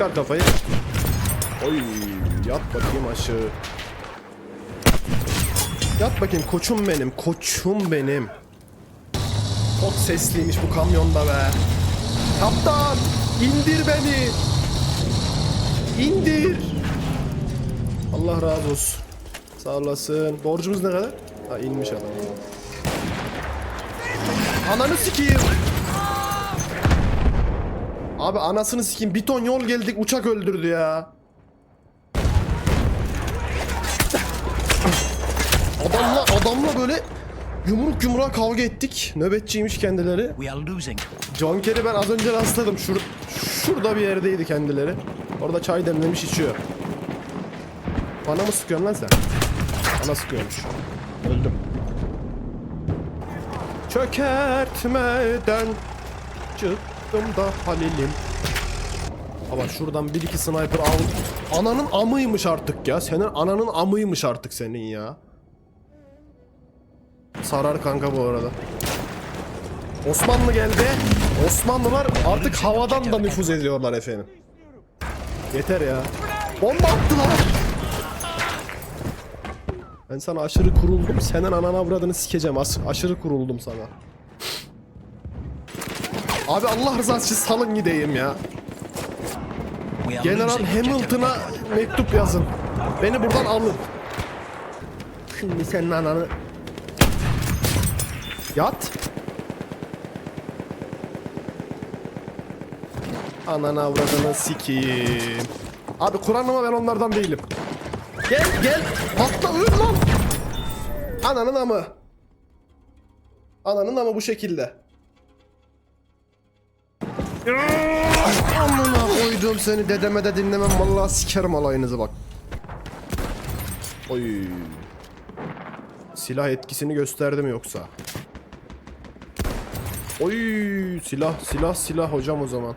Çıkar kafayı. Oy yat bakayım aşağı. Yat bakayım koçum benim. Koçum benim. Çok sesliymiş bu kamyonda be. Kaptan indir beni. İndir. Allah razı olsun. Sağ olasın. Borcumuz ne kadar? Ha inmiş adam. Ananı sikeyim. Abi anasını sikeyim. Bir ton yol geldik uçak öldürdü ya. Adamla adamla böyle yumruk yumruğa kavga ettik. Nöbetçiymiş kendileri. John Kerry ben az önce rastladım. Şur şurada bir yerdeydi kendileri. Orada çay demlemiş içiyor. Bana mı sıkıyorsun lan sen? Bana sıkıyormuş. Öldüm. Çökertmeden çıktım da Halil'im. Ama şuradan bir iki sniper al. Ananın amıymış artık ya. Senin ananın amıymış artık senin ya. Sarar kanka bu arada. Osmanlı geldi. Osmanlılar artık havadan da nüfuz ediyorlar efendim. Yeter ya. Bomba attılar. Ben sana aşırı kuruldum. Senin anana avradını sikeceğim. As- aşırı kuruldum sana. Abi Allah rızası için salın gideyim ya. General Hamilton'a mektup yazın. Beni buradan alın. Şimdi senin ananı... Yat. Ananı avradını sikeyim. Abi Kur'an ama ben onlardan değilim. Gel gel. Patla öl lan. Ananın amı. Ananın amı bu şekilde. Amına koydum seni dedeme de dinlemem vallahi sikerim alayınızı bak. Oy. Silah etkisini gösterdi mi yoksa? Oy silah silah silah hocam o zaman.